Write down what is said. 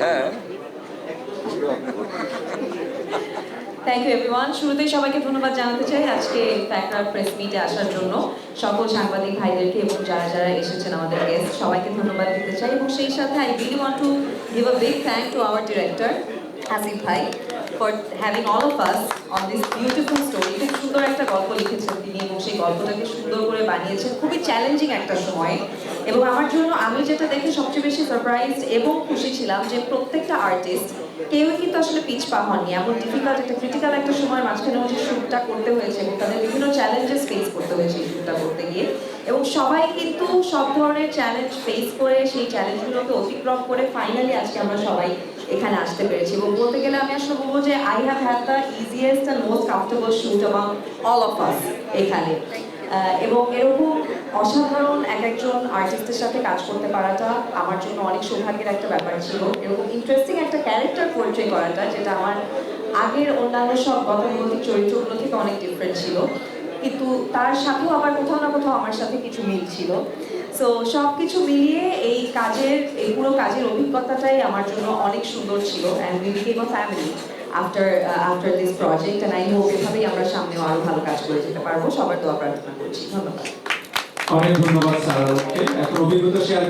হ্যাঁ। Thank you everyone শুরুতেই সবাইকে ধন্যবাদ জানাতে চাই আজকে ফ্যাক্টর প্রেস মিটে আসার জন্য। সকল সাংবাদিক ভাইদেরকে এবং যারা যারা এসেছেন আমাদের গেস্ট সবাইকে ধন্যবাদ দিতে চাই। এবং সেই সাথে I really want to give a big thank to our director Asif ভাই। For having all of us on this beautiful story খুব সুন্দর একটা গল্প লিখেছেন তিনি এবং সেই গল্পটাকে সুন্দর করে বানিয়েছেন। খুবই চ্যালেঞ্জিং একটা সময়। এবং আমার জন্য আমি যেটা দেখে সবচেয়ে বেশি সারপ্রাইজড এবং খুশি ছিলাম যে প্রত্যেকটা আর্টিস্ট কেউই কিন্তু আসলে পিচ পা হয়নি এমন ডিফিকাল্ট একটা ক্রিটিক্যাল একটা সময় মাঝখানে যে শ্যুটটা করতে হয়েছে এবং তাদের বিভিন্ন চ্যালেঞ্জেস ফেস করতে হয়েছে শ্যুটটা করতে গিয়ে। এবং সবাই কিন্তু সব ধরনের চ্যালেঞ্জ ফেস করে সেই চ্যালেঞ্জগুলোকে অতিক্রম করে ফাইনালি আজকে আমরা সবাই এখানে আসতে পেরেছি এবং বলতে গেলে আমি আসলে বলব যে I have had the easiest and most comfortable shoot among all of us এখানে। এবং এরকম অসাধারণ এক একজন আর্টিস্টের সাথে কাজ করতে পারাটা আমার জন্য অনেক সৌভাগ্যের একটা ব্যাপার ছিল। এরকম ইন্টারেস্টিং একটা ক্যারেক্টার পোর্ট্রে করাটা যেটা আমার আগের অন্যান্য সব গতানুগতিক চরিত্রগুলো থেকে অনেক ডিফারেন্ট ছিল। কিন্তু তার সাথেও আবার কোথাও না কোথাও আমার সাথে কিছু মিল ছিল। সো সব কিছু মিলিয়ে এই কাজের, এই পুরো কাজের অভিজ্ঞতাটাই আমার জন্য অনেক সুন্দর ছিল and we became a family after after this project and I hope এভাবেই আমরা সামনেও আরও ভালো কাজ করে যেতে পারব। সবার দোয়া প্রার্থনা করছি। ধন্যবাদ। অনেক ধন্যবাদ স্যার অভিজ্ঞতা শেয়ার